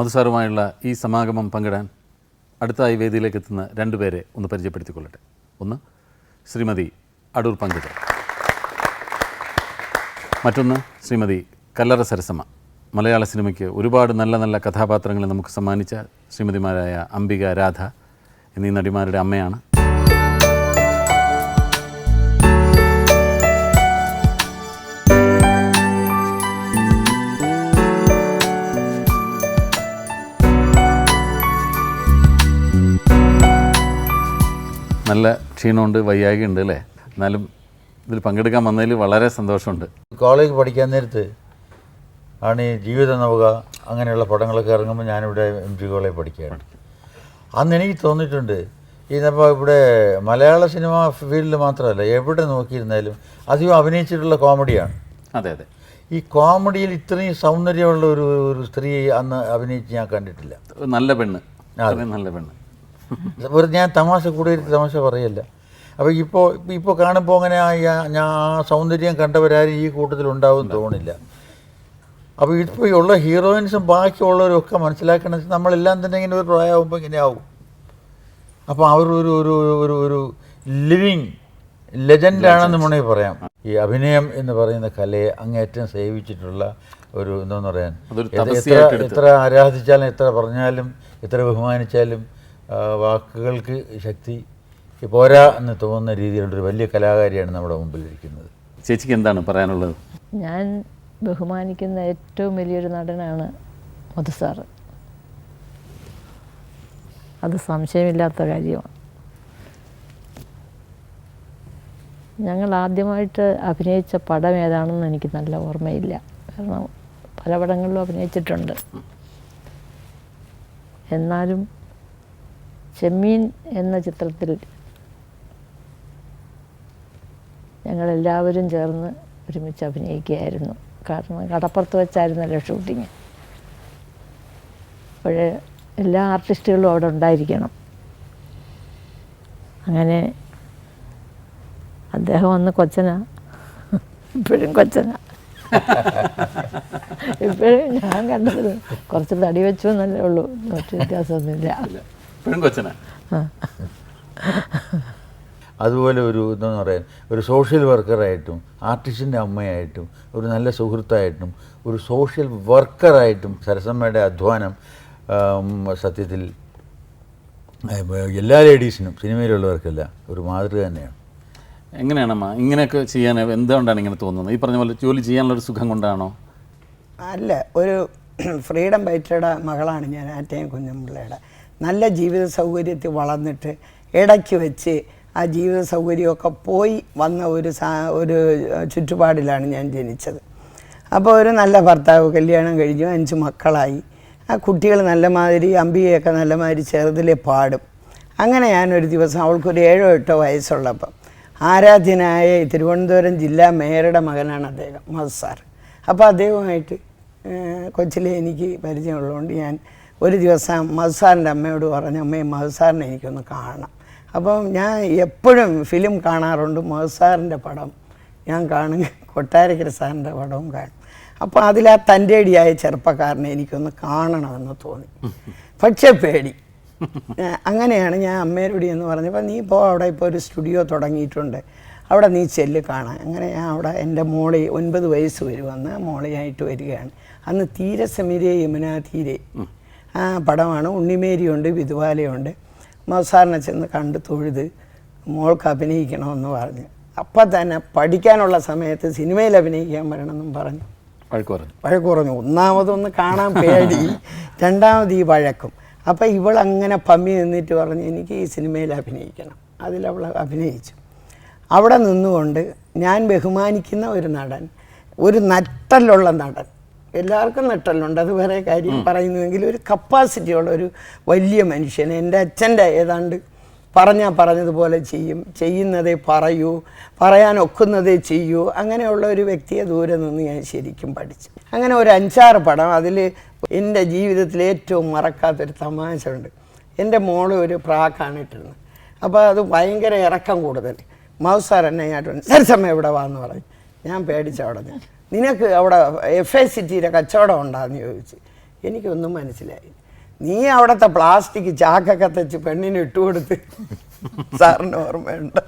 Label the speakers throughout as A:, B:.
A: മധുസാറുമായുള്ള ഈ സമാഗമം പങ്കിടാൻ അടുത്തായി വേദിയിലേക്ക് എത്തുന്ന രണ്ടുപേരെ ഒന്ന് പരിചയപ്പെടുത്തിക്കൊള്ളട്ടെ. ഒന്ന് ശ്രീമതി അടൂർ പങ്കിട. മറ്റൊന്ന് ശ്രീമതി കല്ലറ സരസമ്മ. മലയാള സിനിമയ്ക്ക് ഒരുപാട് നല്ല നല്ല കഥാപാത്രങ്ങളെ നമുക്ക് സമ്മാനിച്ച ശ്രീമതിമാരായ അംബിക രാധ എന്നീ നടിമാരുടെ അമ്മയാണ്. നല്ല ക്ഷീണമുണ്ട് വയ്യാകി ഉണ്ട് അല്ലേ? എന്നാലും ഇതിൽ പങ്കെടുക്കാൻ വന്നതിൽ വളരെ സന്തോഷമുണ്ട്.
B: കോളേജ് പഠിക്കാൻ നേരത്ത് ആണ് ഈ ജീവിത നവക അങ്ങനെയുള്ള പടങ്ങളൊക്കെ ഇറങ്ങുമ്പോൾ ഞാനിവിടെ എം ജി കോളേജ് പഠിക്കുകയാണ്. അന്ന് എനിക്ക് തോന്നിയിട്ടുണ്ട് ഇതിപ്പോൾ ഇവിടെ മലയാള സിനിമ ഫീൽഡിൽ മാത്രമല്ല എവിടെ നോക്കിയിരുന്നാലും അധികം അഭിനയിച്ചിട്ടുള്ള കോമഡിയാണ്.
A: അതെ അതെ.
B: ഈ കോമഡിയിൽ ഇത്രയും സൗന്ദര്യമുള്ള ഒരു ഒരു സ്ത്രീ അന്ന് അഭിനയിച്ച് ഞാൻ കണ്ടിട്ടില്ല.
A: നല്ല പെണ്ണ്. നല്ല പെണ്ണ്.
B: വെറുതെ ഞാൻ തമാശ കൂടെ തമാശ പറയല്ല. അപ്പോൾ ഇപ്പോൾ ഇപ്പോൾ കാണുമ്പോൾ അങ്ങനെ ആ ഞാൻ ആ സൗന്ദര്യം കണ്ടവരാരും ഈ കൂട്ടത്തിൽ ഉണ്ടാവും തോന്നില്ല. അപ്പോൾ ഇപ്പോൾ ഉള്ള ഹീറോയിൻസും ബാക്കിയുള്ളവരും ഒക്കെ മനസ്സിലാക്കണം നമ്മളെല്ലാം തന്നെ ഇങ്ങനെ ഒരു പ്രായമാകുമ്പോൾ ഇങ്ങനെ ആവും. അപ്പോൾ അവർ ഒരു ഒരു ഒരു ഒരു ലിവിങ് ലെജൻഡാണെന്ന് വേണമെങ്കിൽ പറയാം. ഈ അഭിനയം എന്ന് പറയുന്ന കലയെ അങ്ങേറ്റം സേവിച്ചിട്ടുള്ള ഒരു എന്താന്ന് പറയാൻ എത്ര- ആരാധിച്ചാലും എത്ര പറഞ്ഞാലും എത്ര ബഹുമാനിച്ചാലും വാക്കുകൾക്ക് ശക്തി പോരാ എന്ന് തോന്നുന്ന രീതിയിലുള്ളൊരു വലിയ കലാകാരിയാണ് നമ്മുടെ മുമ്പിൽ ഇരിക്കുന്നത്
A: ചേച്ചിക്ക് എന്താണ് പറയാനുള്ളത്?
C: ഞാൻ ബഹുമാനിക്കുന്ന ഏറ്റവും വലിയൊരു നടനാണ് മധു സാറ് അത് സംശയമില്ലാത്ത കാര്യമാണ്. ഞങ്ങൾ ആദ്യമായിട്ട് അഭിനയിച്ച പടം ഏതാണെന്ന് എനിക്ക് നല്ല ഓർമ്മയില്ല. കാരണം പല പടങ്ങളിലും അഭിനയിച്ചിട്ടുണ്ട്. എന്നാലും ചെമ്മീൻ എന്ന ചിത്രത്തിൽ ഞങ്ങളെല്ലാവരും ചേർന്ന് ഒരുമിച്ച് അഭിനയിക്കുകയായിരുന്നു. കാരണം കടപ്പുറത്ത് വെച്ചായിരുന്നല്ലോ ഷൂട്ടിങ്. അപ്പോഴേ എല്ലാ ആർട്ടിസ്റ്റുകളും അവിടെ ഉണ്ടായിരിക്കണം. അങ്ങനെ അദ്ദേഹം വന്ന് കൊച്ചനാ. ഇപ്പോഴും കൊച്ചനാ. ഇപ്പോഴും ഞാൻ കണ്ടത് കുറച്ച് തടി വെച്ചു എന്നല്ലേ ഉള്ളൂ. മറ്റു വ്യത്യാസമൊന്നുമില്ല.
A: ഇപ്പോഴും കൊച്ചനാ
B: അതുപോലെ ഒരു ഇതെന്ന് പറയാൻ ഒരു സോഷ്യൽ വർക്കറായിട്ടും ആർട്ടിസ്റ്റിന്റെ അമ്മയായിട്ടും ഒരു നല്ല സുഹൃത്തായിട്ടും ഒരു സോഷ്യൽ വർക്കറായിട്ടും സരസമ്മയുടെ അധ്വാനം സത്യത്തിൽ എല്ലാ ലേഡീസിനും സിനിമയിലുള്ളവർക്കല്ല ഒരു മാതൃക തന്നെയാണ്.
A: എങ്ങനെയാണമ്മ ഇങ്ങനെയൊക്കെ ചെയ്യാൻ എന്തുകൊണ്ടാണ് ഇങ്ങനെ തോന്നുന്നത്? ഈ പറഞ്ഞ പോലെ ജോലി ചെയ്യാനുള്ളൊരു സുഖം കൊണ്ടാണോ?
D: അല്ല ഒരു ഫ്രീഡം ബൈറ്റയുടെ മകളാണ് ഞാൻ ആറ്റയും കുഞ്ഞമ്പിള്ളയുടെ. നല്ല ജീവിത സൗകര്യത്തിൽ വളർന്നിട്ട് ഇടയ്ക്ക് വെച്ച് ആ ജീവിത സൗകര്യമൊക്കെ പോയി വന്ന ഒരു സാ ഒരു ചുറ്റുപാടിലാണ് ഞാൻ ജനിച്ചത്. അപ്പോൾ ഒരു നല്ല ഭർത്താവ് കല്യാണം കഴിഞ്ഞു അഞ്ച് മക്കളായി. ആ കുട്ടികൾ നല്ല മാതിരി അമ്പികയൊക്കെ നല്ല മാതിരി ചെറുതിലെ പാടും. അങ്ങനെ ഞാനൊരു ദിവസം അവൾക്കൊരു ഏഴോ എട്ടോ വയസ്സുള്ളപ്പം ആരാധ്യനായ തിരുവനന്തപുരം ജില്ലാ മേയറുടെ മകനാണ് അദ്ദേഹം മധു സാർ അപ്പോൾ അദ്ദേഹവുമായിട്ട് ഏഹ്, കൊച്ചിലെ എനിക്ക് പരിചയമുള്ളതുകൊണ്ട് ഞാൻ ഒരു ദിവസം മധുസാറിന്റെ അമ്മയോട് പറഞ്ഞു അമ്മയും മധുസാറിനെ എനിക്കൊന്ന് കാണണം. അപ്പം ഞാൻ എപ്പോഴും ഫിലിം കാണാറുണ്ട്. മധുസാറിന്റെ പടം ഞാൻ കാണും. കൊട്ടാരക്കര സാറിന്റെ പടവും കാണും. അപ്പോൾ അതിൽ ആ തന്റെ അടിയായ ചെറുപ്പക്കാരനെ എനിക്കൊന്ന് കാണണമെന്ന് തോന്നി. പക്ഷേ പേടി. അങ്ങനെയാണ് ഞാൻ അമ്മേരുടി എന്ന് പറഞ്ഞപ്പോൾ നീ ഇപ്പോൾ അവിടെ ഇപ്പോൾ ഒരു സ്റ്റുഡിയോ തുടങ്ങിയിട്ടുണ്ട്. അവിടെ നീ ചെല്ല് കാണാൻ. അങ്ങനെ ഞാൻ അവിടെ എന്റെ മോളി ഒൻപത് വയസ്സ് വരുമെന്ന് മോളിയായിട്ട് വരികയാണ്. അന്ന് തീരെ സമീരെ യമുന തീരെ പടമാണ്. ഉണ്ണിമേരിയുണ്ട് വിധുവാലയുണ്ട്. മസാറിനെ ചെന്ന് കണ്ട് തൊഴുത് മോൾക്ക് അഭിനയിക്കണമെന്ന് പറഞ്ഞു. അപ്പം തന്നെ പഠിക്കാനുള്ള സമയത്ത് സിനിമയിൽ അഭിനയിക്കാൻ വരണമെന്നും പറഞ്ഞു.
A: വഴക്ക് പറഞ്ഞു.
D: ഒന്നാമതൊന്ന് കാണാൻ പേടി രണ്ടാമത് ഈ വഴക്കും. അപ്പം അങ്ങനെ പമ്മി നിന്നിട്ട് പറഞ്ഞു എനിക്ക് ഈ സിനിമയിൽ അഭിനയിക്കണം. അതിലവൾ അഭിനയിച്ചു. അവിടെ നിന്നുകൊണ്ട് ഞാൻ ബഹുമാനിക്കുന്ന ഒരു നടൻ ഒരു നട്ടലുള്ള നടൻ എല്ലാവർക്കും നട്ടലുണ്ട് അത് വേറെ കാര്യം പറയുന്നുവെങ്കിൽ ഒരു കപ്പാസിറ്റി ഉള്ള ഒരു വലിയ മനുഷ്യൻ എന്റെ അച്ഛന്റെ ഏതാണ്ട് പറഞ്ഞാൽ പറഞ്ഞതുപോലെ ചെയ്യും. ചെയ്യുന്നതേ പറയൂ പറയാൻ ഒക്കുന്നതേ ചെയ്യൂ. അങ്ങനെയുള്ള ഒരു വ്യക്തിയെ ദൂരെ നിന്ന് ഞാൻ ശരിക്കും പഠിച്ചു. അങ്ങനെ ഒരു അഞ്ചാറ് പടം അതിൽ എന്റെ ജീവിതത്തിൽ ഏറ്റവും മറക്കാത്തൊരു തമാശ ഉണ്ട്. എന്റെ മോൾ ഒരു പ്രാക്കാണ് ഇട്ടിരുന്നത് അപ്പോൾ അത് ഭയങ്കര ഇറക്കം കൂടുതൽ. മൗസാർ എന്നെ ഞാൻ സരസമ്മ ഇവിടെ വാന്ന് പറഞ്ഞു. ഞാൻ പേടിച്ചവിടെ നിന്ന്. നിനക്ക് അവിടെ എഫ് ഐ സിറ്റിയുടെ കച്ചവടം ഉണ്ടാന്ന് ചോദിച്ചു. എനിക്കൊന്നും മനസ്സിലായി. നീ അവിടുത്തെ പ്ലാസ്റ്റിക് ചാക്കൊക്കെ തെച്ച് പെണ്ണിന് ഇട്ടുകൊടുത്ത്. സാറിന് ഓർമ്മയുണ്ട്.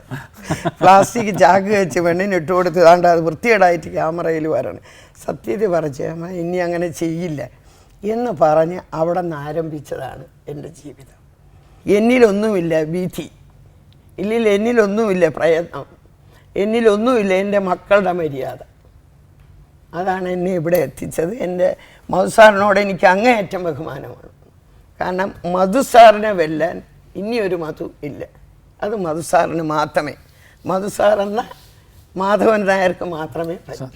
D: പ്ലാസ്റ്റിക് ചാക്ക് വെച്ച് പെണ്ണിന് ഇട്ടുകൊടുത്ത്. താണ്ട് അത് വൃത്തികേടായിട്ട് ക്യാമറയിൽ വരണം. സത്യത പറച്ച് അമ്മ ഇനി അങ്ങനെ ചെയ്യില്ല. എന്ന് പറഞ്ഞ് അവിടെ നിന്ന് ആരംഭിച്ചതാണ് എന്റെ ജീവിതം. എന്നിലൊന്നുമില്ല വിധി ഇല്ലില്ല എന്നിലൊന്നുമില്ല പ്രയത്നം. എന്നിലൊന്നുമില്ല എന്റെ മക്കളുടെ മര്യാദ. അതാണ് എന്നെ ഇവിടെ എത്തിച്ചത്. എന്റെ മധുസാറിനോട് എനിക്ക് അങ്ങേയറ്റം ബഹുമാനമാണ്. കാരണം മധുസാറിനെ വെല്ലാൻ ഇനിയൊരു മധു ഇല്ല. അത് മധുസാറിന് മാത്രമേ. മധുസാർ എന്ന മാധവൻ നായർക്ക് മാത്രമേ പറ്റൂ.